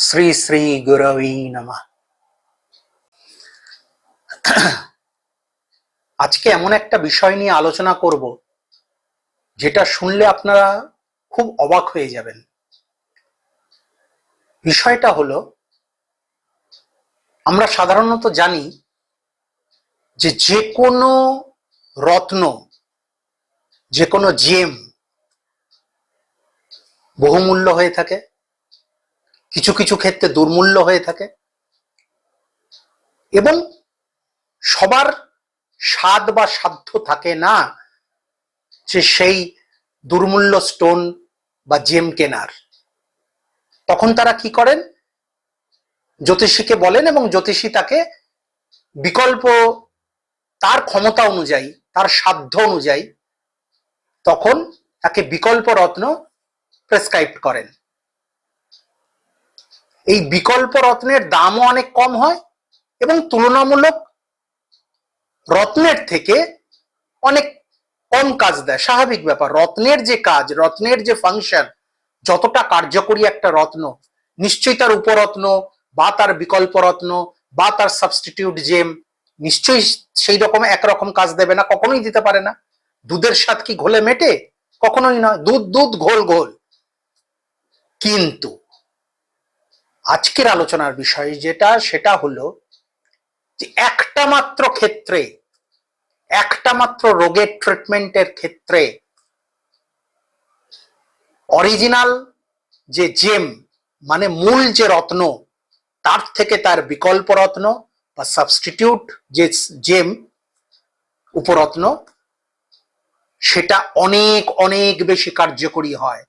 শ্রী শ্রী গুরবী নমঃ। আজকে এমন একটা বিষয় নিয়ে আলোচনা করব, যেটা শুনলে আপনারা খুব অবাক হয়ে যাবেন। বিষয়টা হলো, আমরা সাধারণত জানি যে যে কোনো রত্ন যে কোনো জেম বহুমূল্য হয়ে থাকে। কিছু কিছু ক্ষেত্রে দুর্মূল্য হয়ে থাকে। এবং সবার স্বাদ বা সাধ্য থাকে না যে সেই দুর্মূল্য স্টোন বা জেম কেনার। তখন তারা কি করেন? জ্যোতিষীকে বলেন এবং জ্যোতিষী তাকে বিকল্প তার ক্ষমতা অনুযায়ী, তার সাধ্য অনুযায়ী তখন তাকে বিকল্প রত্ন প্রেসক্রাইব করেন। এই বিকল্প রত্নের দামও অনেক কম হয় এবং তুলনামূলক রত্নের থেকে অনেক কম কাজ দেয়। স্বাভাবিক ব্যাপার, রত্নের যে কাজ, রত্নের যে ফাংশন যতটা কার্যকরী একটা রত্ন, নিশ্চয়ই তার উপরত্ন বা তার বিকল্প রত্ন বা তার সাবস্টিটিউট জেম নিশ্চয়ই সেই রকম একরকম কাজ দেবে না, কখনোই দিতে পারে না। দুধের স্বাদ কি ঘোলে মেটে? কখনোই নয়, দুধ দুধ ঘোল ঘোল। কিন্তু আজকের আলোচনার বিষয় যেটা, সেটা হলো যে একটা মাত্র ক্ষেত্রে, একটা মাত্র রোগের ট্রিটমেন্টের ক্ষেত্রে অরিজিনাল যে জেম মানে মূল যে রত্ন, তার থেকে তার বিকল্প রত্ন বা সাবস্টিটিউট যে জেম উপরত্ন, সেটা অনেক অনেক বেশি কার্যকরী হয়।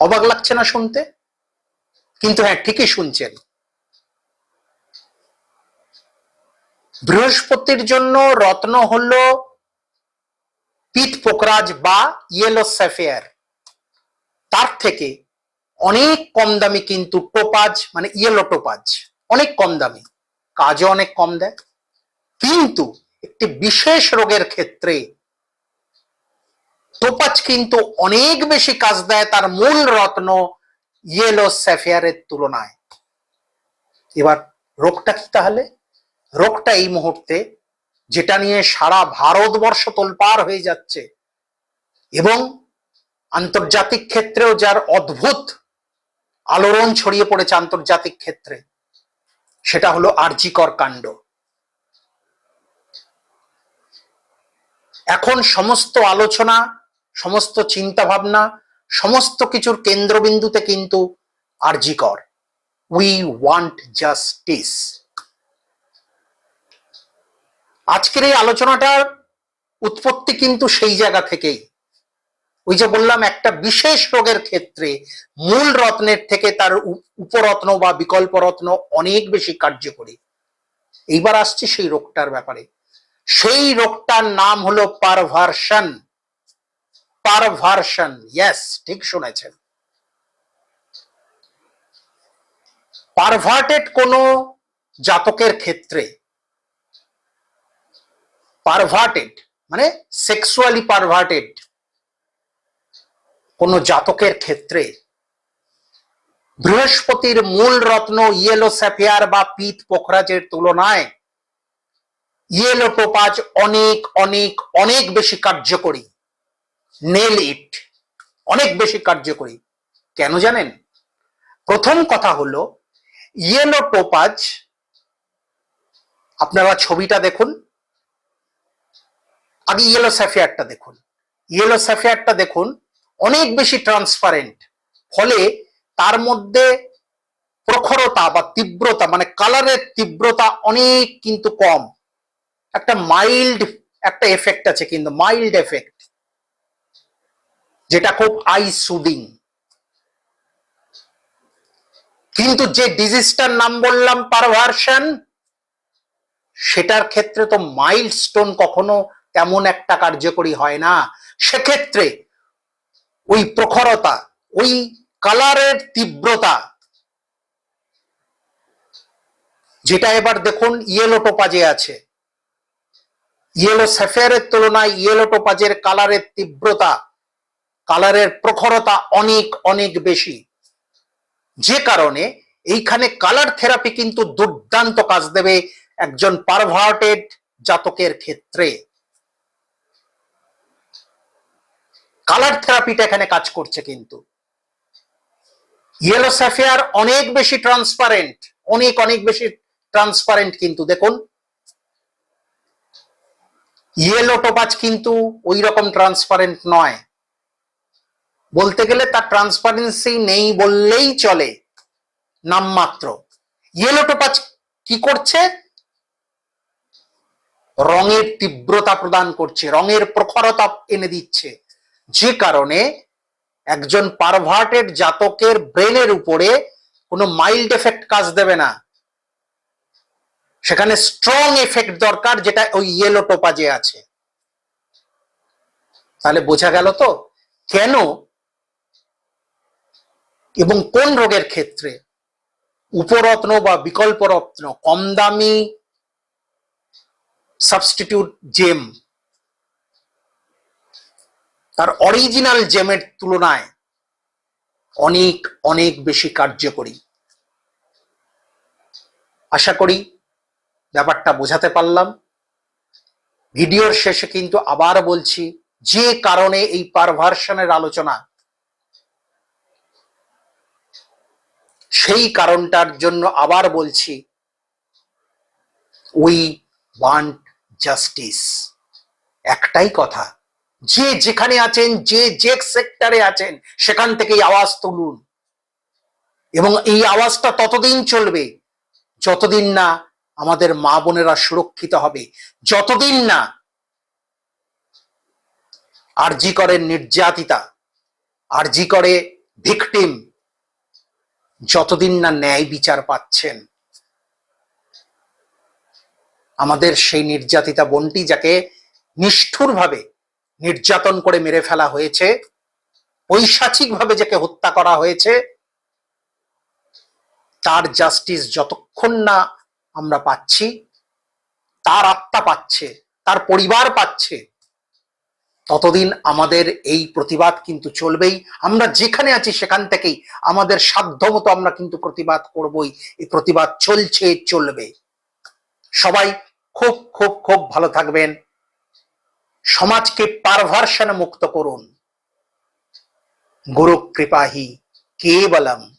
অবাক লাগছে না শুনতে? কিন্তু হ্যাঁ ঠিকই শুনছেন। বৃহস্পতির জন্য রত্ন হলো পিত পোকরাজ বা ইয়েলো স্যাফেয়ার। তার থেকে অনেক কম দামি কিন্তু টোপাজ মানে ইয়েলো টোপাজ, অনেক কম দামি। কাজও অনেক কম দেয়। কিন্তু একটি বিশেষ রোগের ক্ষেত্রে টোপাজ কিন্তু অনেক বেশি কাজ দেয়, তার মূল রত্ন ইয়েলো স্যাফিয়ারের তুলনায়। এবার রোগটা কি তাহলে? রোগটা এই মুহূর্তে যেটা নিয়ে সারা ভারতবর্ষ তোলপার হয়ে যাচ্ছে এবং আন্তর্জাতিক ক্ষেত্রেও যার অদ্ভুত আলোড়ন ছড়িয়ে পড়েছে আন্তর্জাতিক ক্ষেত্রে, সেটা হলো আর্জিকর কাণ্ড। এখন সমস্ত আলোচনা, সমস্ত চিন্তা ভাবনা সমস্ত কিছুর কেন্দ্রবিন্দুতে কিন্তু আরজিকর উই ওয়ান্ট জাস্টিস আজকের এই আলোচনাটার উৎপত্তি কিন্তু সেই জায়গা থেকেই। ওই যে বললাম, একটা বিশেষ রোগের ক্ষেত্রে মূল রত্নের থেকে তার উপরত্ন বা বিকল্প রত্ন অনেক বেশি কার্যকরী। এইবার আসছে সেই রোগটার ব্যাপারে। সেই রোগটার নাম হলো পারভার্সন পারভার্সন ইয়েস ঠিক শুনেছেন। পারভার্টেড কোন জাতকের ক্ষেত্রে, পারভার্টেড মানে সেক্সুয়ালি পারভার্টেড কোন জাতকের ক্ষেত্রে, বৃহস্পতির মূল রত্ন ইয়েলো স্যাফিয়ার বা পিত পোখরাজের তুলনায়, ইয়েলো টোপাজ অনেক অনেক অনেক বেশি কার্যকরী। নেল ইট অনেক বেশি কার্যকরী। কেন জানেন? প্রথম কথা হলো, ইয়েলো টোপাজ, আপনারা ছবিটা দেখুন। আগে ইয়েলো স্যাফিয়ারটা দেখুন। ইয়েলো স্যাফিয়ারটা দেখুন, অনেক বেশি ট্রান্সপারেন্ট ফলে তার মধ্যে প্রখরতা বা তীব্রতা মানে কালারের তীব্রতা অনেক কিন্তু কম। একটা মাইল্ড একটা এফেক্ট আছে কিন্তু মাইল্ড এফেক্ট যেটা খুব আই সুদিং কিন্তু যে ডিজিজটার নাম বললাম পারভার্সন সেটার ক্ষেত্রে তো মাইল্ড স্টোন কখনো তেমন একটা কার্যকরী হয় না। সেক্ষেত্রে ওই প্রখরতা, ওই কালারের তীব্রতা, যেটা এবার দেখুন ইয়েলো টোপাজে আছে। ইয়েলো স্যাফেয়ারের তুলনায় ইয়েলো টোপাজের কালারের তীব্রতা কালারের প্রখরতা অনেক অনেক বেশি। যে কারণে এইখানে কালার থেরাপি কিন্তু দুর্দান্ত কাজ দেবে একজন পারভার্টেড জাতকের ক্ষেত্রে। কালার থেরাপিটা এখানে কাজ করছে কিন্তু। ইয়েলো স্যাফিয়ার অনেক বেশি ট্রান্সপারেন্ট অনেক অনেক বেশি ট্রান্সপারেন্ট কিন্তু, দেখুন। ইয়েলো টোপাজ কিন্তু ওই রকম ট্রান্সপারেন্ট নয়। বলতে গেলে তার ট্রান্সপারেন্সি নেই বললেই চলে, নামমাত্র। ইয়েলো টোপাজ কি করছে? রঙের তীব্রতা প্রদান করছে, রঙের প্রখরতা এনে দিচ্ছে। যে কারণে একজন পারভার্টেড জাতকের ব্রেনের উপরে কোনো মাইল্ড এফেক্ট কাজ দেবে না। সেখানে স্ট্রং এফেক্ট দরকার যেটা ওই ইয়েলো টোপাজে আছে। তাহলে বোঝা গেল তো? কেন এবং কোন রোগের ক্ষেত্রে? উপরত্ন বা বিকল্প রত্ন কম দামি সাবস্টিটিউট জেম তার অরিজিনাল জেমের তুলনায় অনেক অনেক বেশি কার্যকরী। আশা করি ব্যাপারটা বোঝাতে পারলাম। ভিডিওর শেষে কিন্তু আবার বলছি, যে কারণে এই পারভার্সনের আলোচনা সেই কারণটার জন্য আবার বলছি উই ওয়ান্ট জাস্টিস একটাই কথা, যে যেখানে আছেন, যে যে সেক্টরে আছেন, সেখান থেকে আওয়াজ তুলুন। এবং এই আওয়াজটা ততদিন চলবে, যতদিন না আমাদের মা বোনেরা সুরক্ষিত হবে, যতদিন না আরজি করে নির্যাতিতা, আরজি করে ভিকটিম যতদিন না ন্যায় বিচার পাচ্ছেন, আমাদের সেই নির্যাতিতা বোনটি যাকে নিষ্ঠুরভাবে নির্যাতন করে মেরে ফেলা হয়েছে, পৈশাচিকভাবে যাকে হত্যা করা হয়েছে, তার জাস্টিস যতক্ষণ না আমরা পাচ্ছি, তার আত্মা পাচ্ছে, তার পরিবার পাচ্ছে ততদিন আমাদের এই প্রতিবাদ কিন্তু চলবেই। আমরা যেখানে আছি সেখান থেকেই আমাদের সাধ্য সাধ্যমতো আমরা কিন্তু প্রতিবাদ করবই। এই প্রতিবাদ চলছে, চলবে। সবাই খুব খুব খুব ভালো থাকবেন। সমাজকে পারভার্সনে মুক্ত করুন। গুরু কৃপাহি কেবলম।